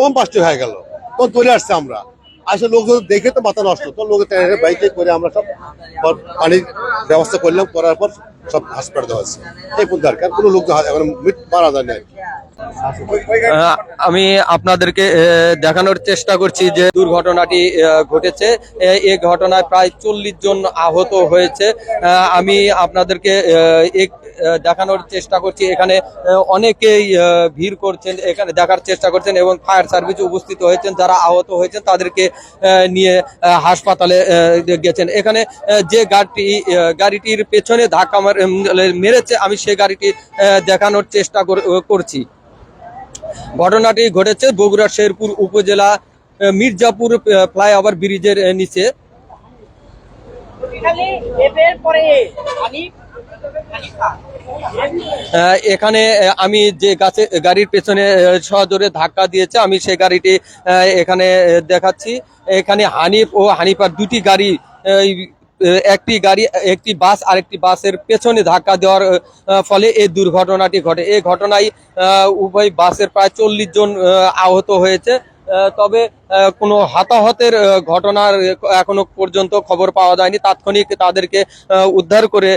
Bomb bast হয়ে গেল। তখন চলে আসছে আমরা। আসলে লোক দেখে তো মাথা নষ্ট। তো লোক বাইকে করে আমরা সব পানির ব্যবস্থা করলাম, করার পর সব হাসপাতাল দেওয়া হচ্ছে এই পর্যন্ত আর কোনো লোক মারা যায় না আমি আপনাদেরকে দেখানোর চেষ্টা করছি যে দুর্ঘটনাটি ঘটেছে। এই ঘটনায় প্রায় চল্লিশ জন আহত হয়েছে। আমি আপনাদেরকে এক- দেখানোর চেষ্টা করছি। এখানে অনেকেই ভিড় করছেন, এখানে দেখার চেষ্টা করছেন এবং ফায়ার সার্ভিস উপস্থিত হয়েছেন। যারা আহত হয়েছেন, তাদেরকে নিয়ে হাসপাতালে গেছেন। এখানে যে গাড়িটি গাড়িটির পেছনে ধাক্কা মেরেছে, আমি সে গাড়িটি দেখানোর চেষ্টা কর- করছি। ঘটনাটি ঘটেছে বগুড়া শেরপুর উপজেলা মির্জাপুর ফ্লাইওভার ব্রিজের নিচে। এখানে আমি যে গাছে গাড়ির পেছনে সজোরে ধাক্কা দিয়েছে আমি সেই গাড়িটি এখানে দেখাচ্ছি। এখানে হানিফ ও হানিফার দুটি গাড়ি একটি গাড়ি, একটি বাস আরেকটি বাসের পেছনে ধাক্কা দেওয়ার ফলে এই দুর্ঘটনাটি ঘটে। এই ঘটনায় উভয় বাসের প্রায় চল্লিশ জন আহত হয়েছে। তবে কোনো হতাহতের ঘটনার এখনও পর্যন্ত খবর পাওয়া যায়নি। তাৎক্ষণিক তাদেরকে উদ্ধার করে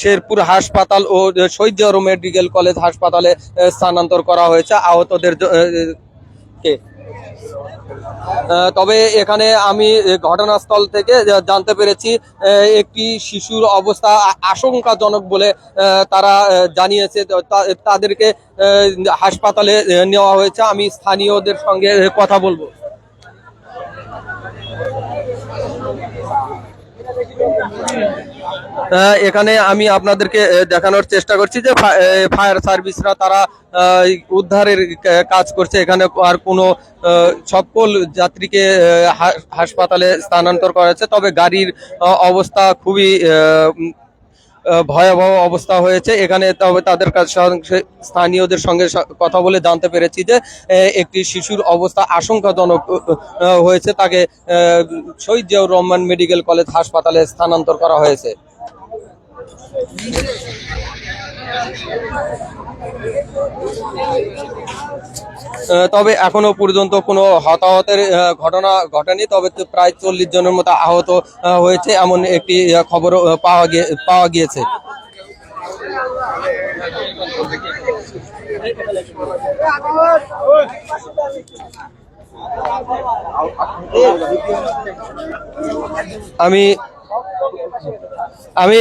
শেরপুর হাসপাতাল ও শহীদ মেডিকেল কলেজ হাসপাতালে স্থানান্তর করা হয়েছে। আহতদের কে? তবে এখানে আমি ঘটনাস্থল থেকে জানতে পেরেছি একটি শিশুর অবস্থা আশঙ্কাজনক বলে তারা জানিয়েছে। তাদেরকে হাসপাতালে নেওয়া হয়েছে। আমি স্থানীয়দের সঙ্গে কথা বলব। এখানে আমি আপনাদেরকে দেখানোর চেষ্টা করছি যে ফায়ার সার্ভিসরা তারা উদ্ধারের কাজ করছে। এখানে আর কোনো সকল যাত্রীকে হাসপাতালে স্থানান্তর করা হয়েছে। তবে গাড়ির অবস্থা খুবই ভয়াবহ অবস্থা হয়েছে। এখানে তবে তাদের কাছে স্থানীয়দের সঙ্গে কথা বলে জানতে পেরেছি যে একটি শিশুর অবস্থা আশঙ্কাজনক হয়েছে। তাকে শহীদ জিয়াউর রহমান মেডিকেল কলেজ হাসপাতালে স্থানান্তর করা হয়েছে। তবে এখনও পর্যন্ত কোনো হতাহতের ঘটনা ঘটেনি তবে প্রায় চল্লিশ জনের মতো আহত হয়েছে এমন একটি আহ, খবরও পাওয়া গিয়ে পাওয়া গিয়েছে। আমি আমি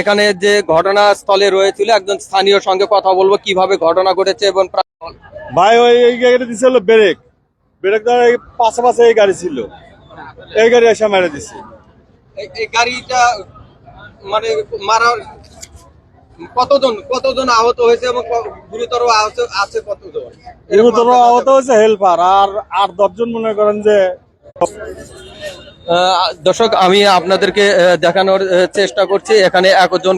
এখানে যে ঘটনাস্থলে রয়েছিল একজন স্থানীয় সঙ্গে কথা বলব কীভাবে ঘটনা ঘটেছে এবং ভাই ওই এই গাড়িটা দিছে হলো ব্রেক। ব্রেক দেওয়ার পাশে পাশে এই গাড়ি ছিল। এই গাড়ি এসে মেরে দিছে। এই- গাড়িটা মানে মারার কতজন কতজন আহত হয়েছে এবং গুরুতর আহত আছে কতজন? গুরুতর আহত হয়েছে হেল্পার। আর আট দশজন মনে করেন যে দর্শক, আমি আপনাদেরকে দেখানোর চেষ্টা করছি। এখানে একজন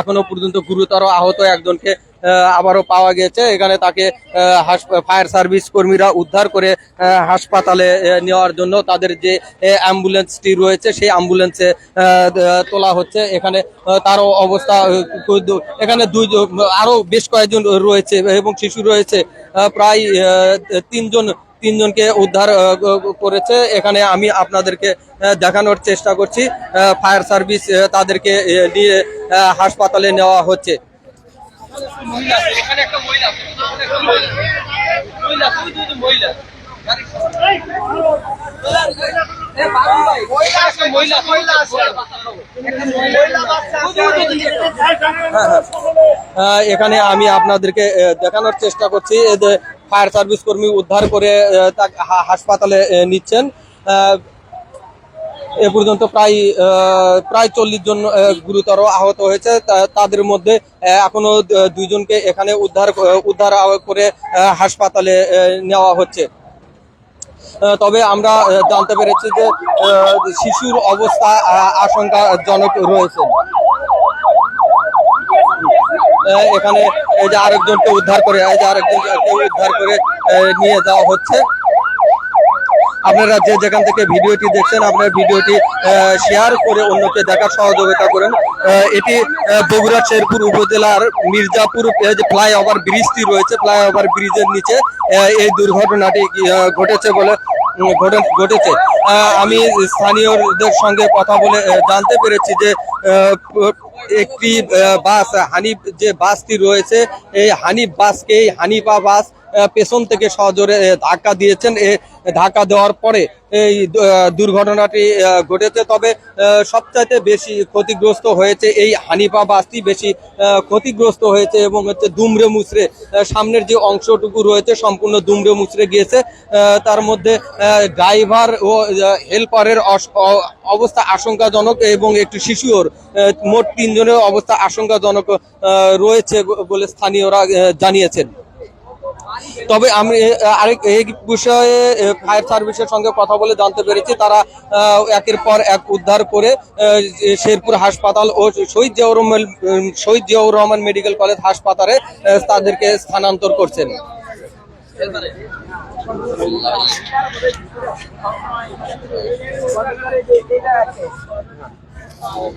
এখনও পর্যন্ত গুরুতর আহত একজনকে আবারও পাওয়া গেছে। এখানে তাকে ফায়ার সার্ভিস কর্মীরা উদ্ধার করে হাসপাতালে নেওয়ার জন্য তাদের যে অ্যাম্বুলেন্সটি রয়েছে, সেই অ্যাম্বুলেন্সে তোলা হচ্ছে। এখানে তারও অবস্থা এখানে দুই আরও বেশ কয়েকজন রয়েছে এবং শিশু রয়েছে। প্রায় তিনজন তিনজনকে উদ্ধার করেছে। এখানে আমি আপনাদেরকে দেখানোর চেষ্টা করছি। ফায়ার সার্ভিস তাদেরকে নিয়ে হাসপাতালে নেওয়া হচ্ছে। আহ, এখানে আমি আপনাদেরকে দেখানোর চেষ্টা করছি। ফায়ার সার্ভিস কর্মী উদ্ধার করে তাকে হাসপাতালে নিচ্ছেন। এ পর্যন্ত প্রায় প্রায় চল্লিশ জন গুরুতর আহত হয়েছে। তাদের মধ্যে এখনও দুইজনকে এখানে উদ্ধার উদ্ধার করে হাসপাতালে নেওয়া হচ্ছে। তবে আমরা জানতে পেরেছি যে শিশুর অবস্থা আশঙ্কাজনক রয়েছে। এখানে এই যে আরেকজনকে উদ্ধার করে, এই যে আরেকজনকে উদ্ধার করে নিয়ে যাওয়া হচ্ছে। আপনারা যে যেখান থেকে ভিডিওটি দেখছেন, আপনার ভিডিওটি শেয়ার করে অন্যকে দেখার সহযোগিতা করেন। এটি বগুড়া শেরপুর উপজেলার মির্জাপুর ফ্লাইওভার ব্রিজটি রয়েছে, ফ্লাইওভার ব্রিজের নিচে এই দুর্ঘটনাটি ঘটেছে বলে ঘটেছে। আমি স্থানীয়দের সঙ্গে কথা বলে জানতে পেরেছি যে একটি বাস, হানিফ যে বাসটি রয়েছে, এই হানিফ বাসকে এই হানিফা বাস পেছন থেকে সজোরে ধাক্কা দিয়েছেন। এ, ধাক্কা দেওয়ার পরে এই দুর্ঘটনাটি ঘটেছে। তবে সবচাইতে বেশি ক্ষতিগ্রস্ত হয়েছে এই হানিফা বাসটি। বেশি ক্ষতিগ্রস্ত হয়েছে এবং হচ্ছে দুমড়ে মুচড়ে সামনের যে অংশটুকু রয়েছে সম্পূর্ণ দুমড়ে মুচড়ে গিয়েছে। তার মধ্যে ড্রাইভার ও হেল্পারের অবস্থা আশঙ্কাজনক এবং একটি শিশুর মোট তিনজনের অবস্থা আশঙ্কাজনক রয়েছে বলে স্থানীয়রা জানিয়েছেন। তবে আমি আরেক এই বিষয়ে ফায়ার সার্ভিসের সঙ্গে কথা বলে জানতে পেরেছি। তারা একের পর এক উদ্ধার করে শেরপুর হাসপাতাল ও শহীদ জিয়াউর রহমান শহীদ জিয়াউর রহমান মেডিকেল কলেজ হাসপাতালে তাদেরকে স্থানান্তর করছেন। আহ,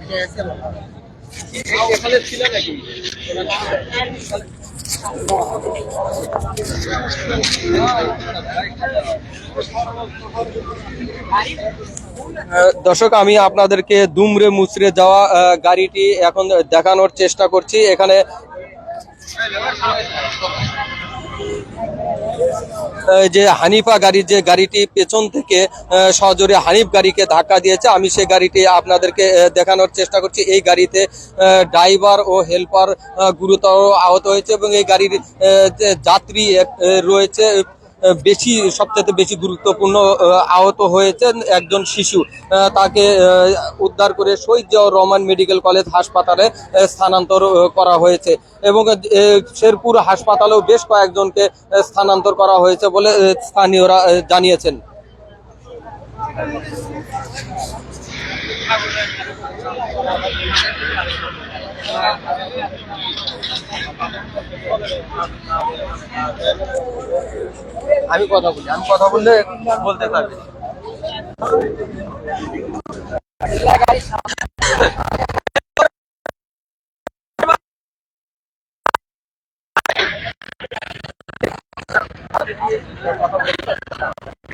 দর্শক আমি আপনাদেরকে দুমরে মুচড়ে যাওয়া গাড়িটি এখন দেখানোর চেষ্টা করছি। এখানে যে হানিফা গাড়ির যে গাড়িটি পেছন থেকে সজোরে হানিফ গাড়িকে ধাক্কা দিয়েছে, আমি সেই গাড়িটি আপনাদেরকে দেখানোর চেষ্টা করছি। এই গাড়িতে ড্রাইভার ও হেল্পার গুরুতর আহত হয়েছে এবং এই গাড়ির যাত্রী রয়েছে বেশি সবচেয়ে বেশি গুরুত্বপূর্ণ আহত হয়েছেন একজন শিশু। তাকে উদ্ধার করে শহীদ জিয়াউর রহমান মেডিকেল কলেজ হাসপাতালে স্থানান্তর করা হয়েছে। এবং শেরপুর হাসপাতালেও বেশ কয়েকজনকে স্থানান্তর করা হয়েছে বলে স্থানীয়রা জানিয়েছেন। আমি কথা বলি আমি কথা বললে বলতে থাকবে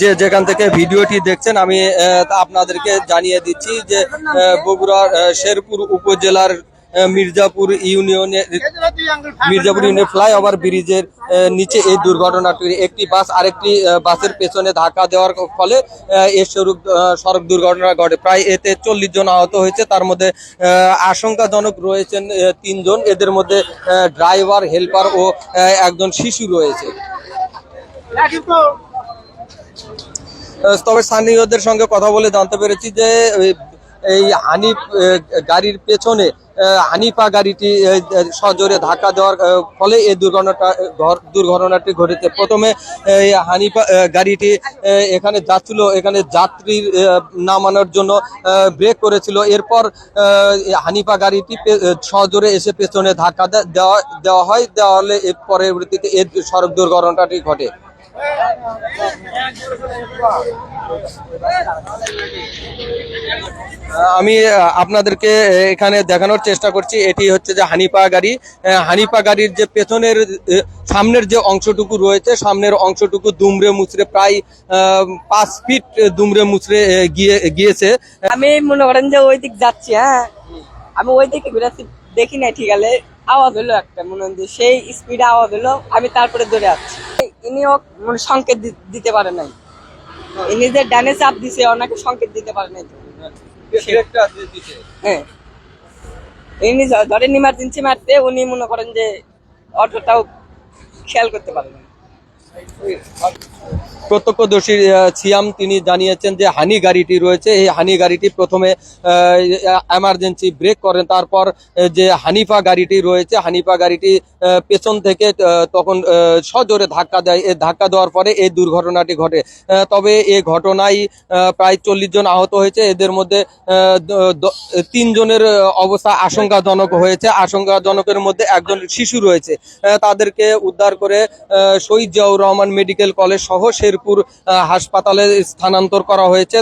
যে যেখান থেকে ভিডিওটি দেখছেন আমি আপনাদেরকে জানিয়ে দিচ্ছি যে বগুড়ার শেরপুর উপজেলার মির্জাপুর ইউনিয়নে মির্জাপুর ইউনিয়ন ফ্লাইওভার ব্রিজের নিচে এই দুর্ঘটনাটি। একটি বাস আরেকটি বাসের পেছনে ধাক্কা দেওয়ার ফলে আহ, এই সড়ক দুর্ঘটনা ঘটে। প্রায় এতে চল্লিশ জন আহত হয়েছে। তার মধ্যে আশঙ্কাজনক রয়েছেন তিনজন। এদের মধ্যে ড্রাইভার হেল্পার ও একজন শিশু রয়েছে। তবে স্থানীয়দের সঙ্গে কথা বলে জানতে পেরেছি যে এই- হানিফ গাড়ির পেছনে হানিফা গাড়িটি সজোরে ধাক্কা দেওয়ার ফলে এই দুর্ঘটনাটা দুর্ঘটনাটি ঘটেছে। প্রথমে হানিফা গাড়িটি এখানে যাচ্ছিল, এখানে যাত্রীর নামানোর জন্য ব্রেক করেছিল। এরপর হানিফা গাড়িটি সজোরে এসে পেছনে ধাক্কা দেওয়া দেওয়া হয়। দেওয়া হলে পরবর্তীতে এই সড়ক দুর্ঘটনাটি ঘটে। আমি আপনাদেরকে এখানে দেখানোর চেষ্টা করছি। এটি হচ্ছে যে হানিপা গাড়ি। হানিপা গাড়ির যে পেছনের সামনের যে অংশটুকু রয়েছে, সামনের অংশটুকু দুমড়ে মুচড়ে প্রায় পাঁচ ফিট দুমড়ে মুচড়ে গিয়ে, গিয়েছে। আমি মনে করেন যে ওই দিক যাচ্ছি হ্যাঁ। আমি ওই দিকে ঘুরাচ্ছি দেখি না ঠিক আওয়াজ হলো একটা, মনে সেই স্পিডে আওয়াজ হলো, আমি তারপরে দৌড়ে যাচ্ছি ইনিও মানে সংকেত দিতে পারে নাই। ইনি যে ডানে চাপ দিছে ওনাকে সংকেত দিতে পারে নাই। হ্যাঁ। ইনি ধরেন ইমার্জেন্সি মারতে উনি মনে করেন যে অটোটাও খেয়াল করতে পারেন না প্রত্যক্ষদর্শী সিয়াম তিনি জানিয়েছেন যে হানি গাড়িটি রয়েছে। এই হানি গাড়িটি প্রথমে এমার্জেন্সি ব্রেক করেন, তারপর যে হানিফা গাড়িটি রয়েছে, হানিফা গাড়িটি পেছন থেকে তখন সজোরে ধাক্কা দেয়। ধাক্কা দেওয়ার পরে এই দুর্ঘটনাটি ঘটে। তবে এই ঘটনায় প্রায় চল্লিশ জন আহত হয়েছে। এদের মধ্যে তিনজনের অবস্থা আশঙ্কাজনক হয়েছে। আশঙ্কাজনকের মধ্যে একজন শিশু রয়েছে। তাদেরকে উদ্ধার করে শহীদ জিয়াউর রহমান মেডিকেল কলেজ সহ শেরপুর হাসপাতালে স্থানান্তর করা হয়েছে।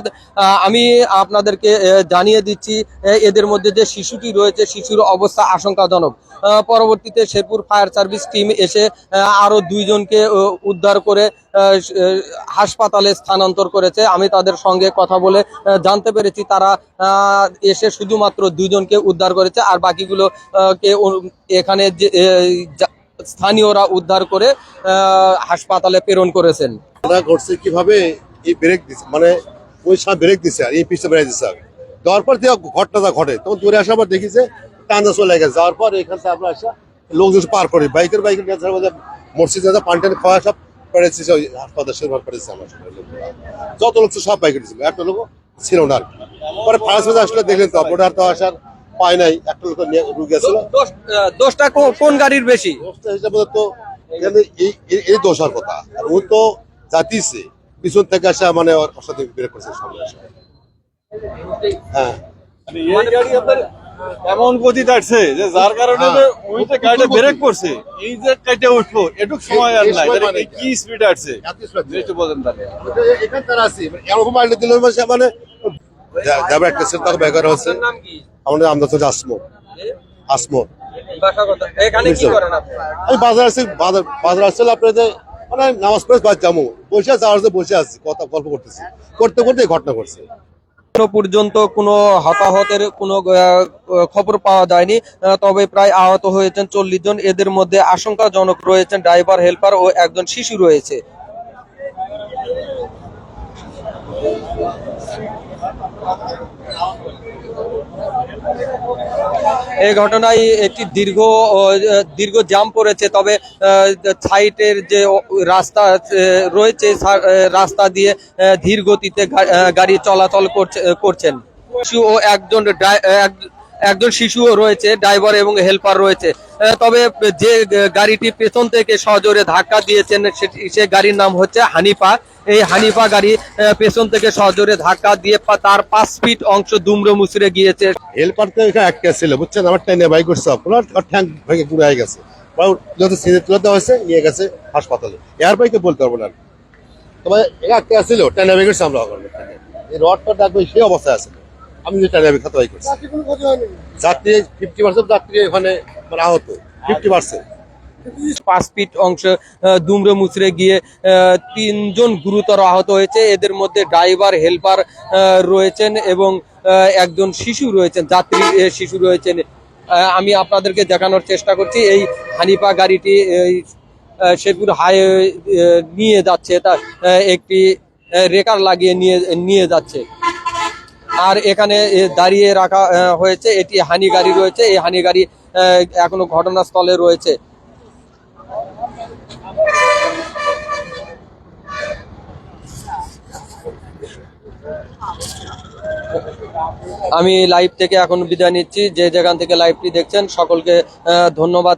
আমি আপনাদেরকে জানিয়ে দিচ্ছি এদের মধ্যে যে শিশুটি রয়েছে, শিশুর অবস্থা আশঙ্কাজনক। পরবর্তীতে শেরপুর ফায়ার সার্ভিস টিম এসে আরও দুইজনকে উদ্ধার করে হাসপাতালে স্থানান্তর করেছে। আমি তাদের সঙ্গে কথা বলে জানতে পেরেছি তারা এসে শুধুমাত্র দুইজনকে উদ্ধার করেছে। আর বাকিগুলো কে এখানে যা- স্থানীয়রা উদ্ধার করে হাসপাতালে প্রেরণ করেছেন। কীভাবে? এই ব্রেক দিচ্ছে মানে ওই সময় ব্রেক দিচ্ছে আর, এই পিছনে ব্রেক দিচ্ছে আর। দেওয়ার পর দিয়ে ঘটনাটা ঘটে, তখন দূরে আসার পর দেখি যে টান্দা চলে গেছে। যাওয়ার পর এখান থেকে আমরা আসা, লোকজন পার করি। বাইকের বাইকের মসজিদ পানি টানি খাওয়া সব পেরেছি হাসপাতাল সেবার পেরেছি আমরা। যত লোক সব বাইকের ছিল একটা লোক ছিল না আর। পরে ফার্স্ট আসলে দেখলেন তো আর তো আসার পায় নাই একটা লোক নিয়ে রুগী ছিল দোষ- দোষটা কোন গাড়ির বেশি? দোষটা হিসাবে তো এই এই- এই দোষ হওয়ার কথা। আর ও তো জাতিছে পিছন থেকে আসা মানে ওর সাথে ব্রেক করছে সামনে আসা। হ্যাঁ। মানে এই গাড়ি আপনার এমন গতি আসছে যে যার কারণে যে ওই যে গাড়িটা ব্রেক করছে। এই যে কাটে উঠবো এটুক সময় আর নাই। মানে কি স্পিড আসছে। একটু বলেন তাহলে। এখান তারা আছি মানে এরকম আইলে দিলে মানে মানে যাবে একটা ছেলে তাকে বেকার হচ্ছে আমাদের আমদার হচ্ছে আসমো আসমো আমি বাজার আসছি বাজার বাজার আসছিল মানে নামাজ পড়ে বাদ যাব। বসে যাওয়ার যে বসে আছি কথা গল্প করতেছি। করতে করতে ঘটনা ঘটছে। এখনও পর্যন্ত কোনো হতাহতের কোনো খবর পাওয়া যায়নি। তবে প্রায় আহত হয়েছেন চল্লিশ জন। এদের মধ্যে আশঙ্কাজনক রয়েছেন ড্রাইভার হেল্পার ও একজন শিশু রয়েছে। এই ঘটনায় একটি দীর্ঘ দীর্ঘ জাম পড়েছে, তবে সাইটের যে রাস্তা রয়েছে রাস্তা দিয়ে ধীর গতিতে গাড়ি চলাচল করছে করছেন। ও একজন একজন শিশুও রয়েছে, ড্রাইভার এবং হেল্পার রয়েছে। তবে যে গাড়িটি পেছন থেকে সজোরে ধাক্কা দিয়েছেন সে গাড়ির নাম হচ্ছে হানিফা। এই হানিফা গাড়ি পেছন থেকে সজোরে ধাক্কা দিয়ে তার পাঁচ ফিট অংশ দুমড়ে মুচড়ে গিয়েছে। হেল্পার তো এখানে একটা ছিল, বুঝছেন? আমার টাইনে বাইক করছে ঠ্যাং ভেঙে পুরো হয়ে গেছে। যত সিনে তুলে দেওয়া হয়েছে, নিয়ে গেছে হাসপাতালে। এর বাইকে বলতে পারব না। তবে একা একটা ছিল টাইনে বাইক করছে এই রডটা ডাকবে সেই অবস্থায় আছে। আমি যে টাইনে বাইক খাতে বাইক করছি। যাত্রী ফিফটি পার্সেন্ট যাত্রী ওখানে মানে আহত ফিফটি পার্সেন্ট পাঁচ ফিট অংশ দুমড়ে মুচড়ে গিয়ে তিনজন গুরুতর আহত হয়েছে। এদের মধ্যে ড্রাইভার হেল্পার রয়েছেন এবং একজন শিশু রয়েছেন যাত্রী শিশু রয়েছেন। আমি আপনাদেরকে দেখানোর চেষ্টা করছি। এই হানিপা গাড়িটি শেরপুর হাইওয়ে নিয়ে যাচ্ছে তা একটি রেকার লাগিয়ে নিয়ে নিয়ে যাচ্ছে। আর এখানে দাঁড়িয়ে রাখা হয়েছে। এটি হানি গাড়ি রয়েছে। এই হানি গাড়ি এখনও ঘটনাস্থলে রয়েছে। আমি লাইভ থেকে এখন বিদায় নিচ্ছি। যে যেখান থেকে লাইভটি দেখছেন, সকলকে ধন্যবাদ।